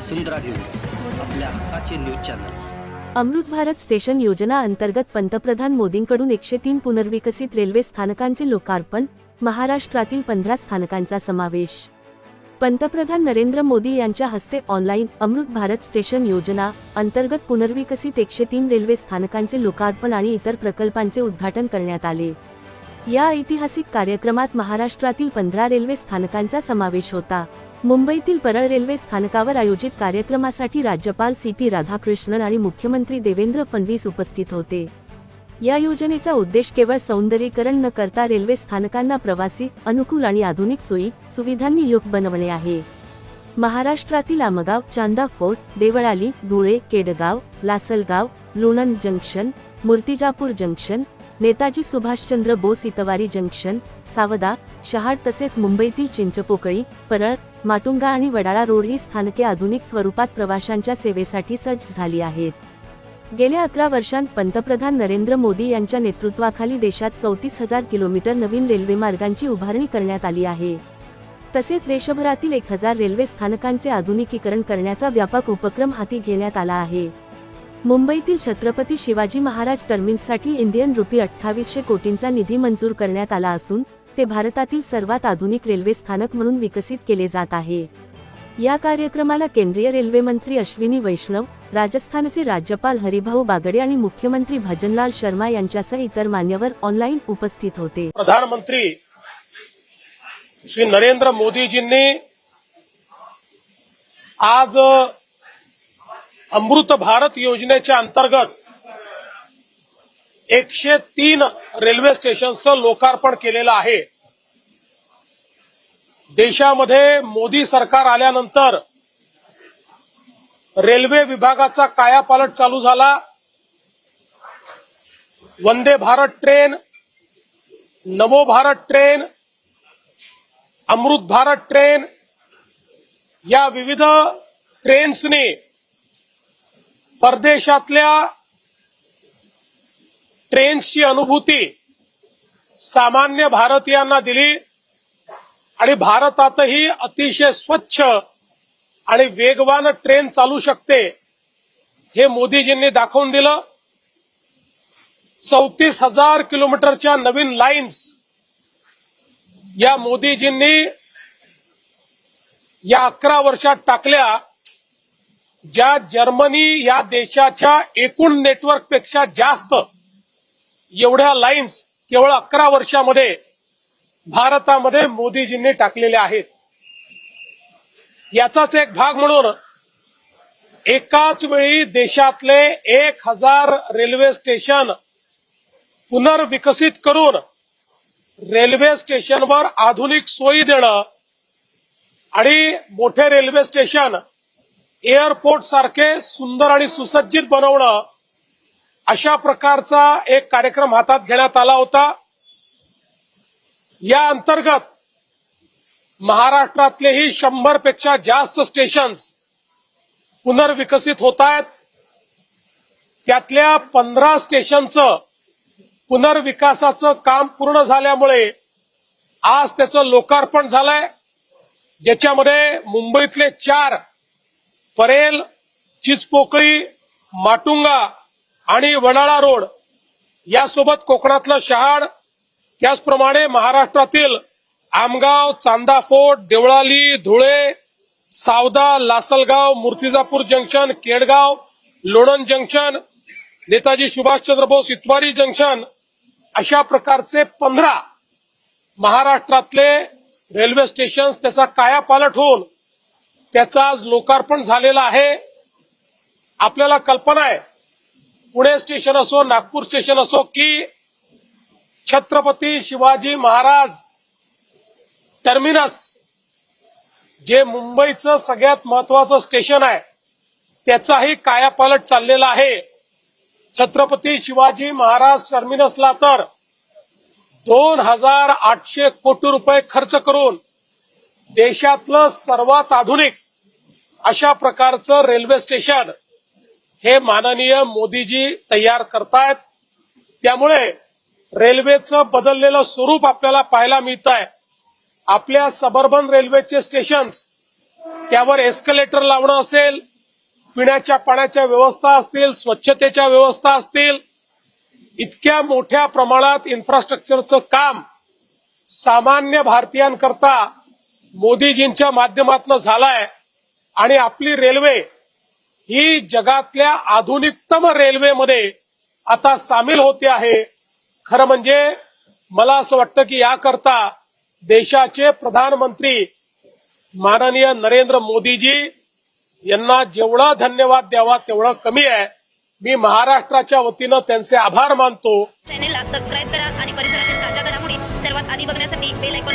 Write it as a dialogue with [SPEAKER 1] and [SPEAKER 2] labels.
[SPEAKER 1] वसुंधरा news आपल्या हक्काचे news channel.
[SPEAKER 2] Amrit Bharat station योजना अंतर्गत पंतप्रधान मोदींकडून एकशे तीन पुनर्विकसित रेल्वे स्थानकांचे लोकार्पण महाराष्ट्रातील पंधरा स्थानकांचा समावेश. पंतप्रधान नरेंद्र मोदी यांच्या हस्ते ऑनलाईन अमृत भारत स्टेशन योजना अंतर्गत पुनर्विकसित एकशे तीन रेल्वे स्थानकांचे लोकार्पण आणि इतर प्रकल्पांचे उद्घाटन करण्यात आले. या ऐतिहासिक कार्यक्रमात महाराष्ट्रातील पंधरा रेल्वे स्थानकांचा समावेश होता. मुंबईतील परळ रेल्वे स्थानकावर आयोजित कार्यक्रमासाठी राज्यपाल सी पी राधाकृष्णन आणि मुख्यमंत्री देवेंद्र फडणवीस उपस्थित होते. या योजनेचा उद्देश केवळ सौंदर्यीकरण न करता रेल्वे स्थानकांना प्रवासी अनुकूल आणि आधुनिक सोयी सुविधांनी युक्त बनवणे आहे. महाराष्ट्रातील Amgaon Chanda fort Deolali Dhule Kedgaon Lasalgaon Lonand junction Murtizapur junction Netaji Subhashchandra Bose Itwari junction Savda Shahad तसेच मुंबईतील चिंचपोकळी परळ माटुंगा आणि वडाळा रोड ही स्थानके आधुनिक स्वरूपात प्रवाशांच्या सेवेसाठी सज्ज झाली आहेत. गेल्या अकरा वर्षांत पंतप्रधान नरेंद्र मोदी यांच्या नेतृत्वाखाली देशात चौतीस हजार किलोमीटर नवीन रेल्वे मार्गांची उभारणी करण्यात आली आहे. तसेच देशभरातील एक हजार रेल्वे स्थानकांचे आधुनिकीकरण करण्याचा व्यापक उपक्रम हाती घेण्यात आला आहे. मुंबईतील छत्रपती शिवाजी महाराज टर्मिन्ससाठी इंडियन रुपी अठ्ठावीसशे कोटींचा निधी मंजूर करण्यात आला असून ते भारतातील सर्वात आधुनिक रेल्वे स्थानक म्हणून विकसित केले जात आहे. या कार्यक्रमाला केंद्रीय रेल्वे मंत्री अश्विनी वैष्णव राजस्थानचे राज्यपाल हरिभाऊ बागडे आणि मुख्यमंत्री भजनलाल शर्मा यांच्यासह इतर मान्यवर ऑनलाईन उपस्थित होते.
[SPEAKER 3] प्रधानमंत्री श्री नरेंद्र मोदीजींनी आज अमृत भारत योजनेच्या अंतर्गत एकशे तीन रेल्वे स्टेशनचं लोकार्पण केलेलं आहे. देशामध्ये मोदी सरकार आल्यानंतर रेल्वे विभागाचा कायापालट चालू झाला. Vande Bharat train Namo Bharat train Amrit Bharat train या विविध ट्रेन्सने परदेशातल्या ट्रेन्सची अनुभूती सामान्य भारतीयांना दिली आणि भारतातही अतिशय स्वच्छ आणि वेगवान ट्रेन चालू शकते हे मोदीजींनी दाखवून दिलं. चौतीस हजार किलोमीटरच्या नवीन लाईन्स या मोदीजींनी या अकरा वर्षात टाकल्या. ज्या जर्मनी या देशाच्या एकूण नेटवर्कपेक्षा जास्त एवढ्या लाईन्स केवळ अकरा वर्षामध्ये भारतामध्ये मोदीजींनी टाकलेल्या आहेत. याचाच एक भाग म्हणून एकाच वेळी देशातले एक हजार रेल्वे स्टेशन पुनर्विकसित करून रेल्वे स्टेशनवर आधुनिक सोयी देणं आणि मोठे रेल्वे स्टेशन एअरपोर्ट सारखे सुंदर आणि सुसज्जित बनवणं अशा प्रकारचा एक कार्यक्रम हातात घेण्यात आला होता. या अंतर्गत महाराष्ट्रातलेही शंभरपेक्षा जास्त स्टेशन्स पुनर्विकसित होत आहेत. त्यातल्या पंधरा स्टेशनचं पुनर्विकासाचं काम पूर्ण झाल्यामुळे आज त्याचं लोकार्पण झालंय. ज्याच्यामध्ये मुंबईतले चार परेल चिचपोकळी माटुंगा आणि वडाळा रोड यासोबत कोकणातलं शहाड त्याचप्रमाणे महाराष्ट्रातील Amgaon Chanda fort Deolali Dhule Savda Lasalgaon Murtizapur junction Kedgaon Lonand junction Netaji Subhashchandra Bose Itwari junction अशा प्रकारचे पंधरा महाराष्ट्रातले रेल्वे स्टेशन्स त्याचा कायापालट होऊन त्याचं आज लोकार्पण झालेलं आहे. आपल्याला कल्पना आहे. पुणे स्टेशन असो नागपूर स्टेशन असो की छत्रपती शिवाजी महाराज टर्मिनस जे मुंबईचं सगळ्यात महत्वाचं स्टेशन आहे त्याचाही कायापालट चाललेला आहे. छत्रपती शिवाजी महाराज टर्मिनसला तर दोन हजार आठशे कोटी रुपये खर्च करून देशातलं सर्वात आधुनिक अशा प्रकारचं रेल्वे स्टेशन हे माननीय मोदीजी तयार करतायत. त्यामुळे रेल्वेचं बदललेलं स्वरूप आपल्याला पाहायला मिळत आहे आपल्या सबर्बन रेल्वेचे स्टेशन्स त्यावर एस्कलेटर लावणं असेल पिण्याच्या पाण्याच्या व्यवस्था असतील स्वच्छतेच्या व्यवस्था असतील इतक्या मोठ्या प्रमाणात इन्फ्रास्ट्रक्चरचं काम सामान्य भारतीयांकरता मोदीजींच्या माध्यमातून झालंय. आणि आपली रेल्वे ही जगातल्या आधुनिकतम रेल्वेमध्ये आता सामील होते आहे. खरं म्हणजे मला असं वाटतं की याकरता देशाचे प्रधानमंत्री माननीय नरेंद्र मोदीजी यांना जेवढा धन्यवाद द्यावा तेवढं कमी आहे. मी महाराष्ट्राच्या वतीनं त्यांचे आभार मानतो.
[SPEAKER 4] चॅनेलला सबस्क्राईब करा आणि परिसरातील ताज्या घडामोडी सर्वात आधी बघण्यासाठी बेल ऐकून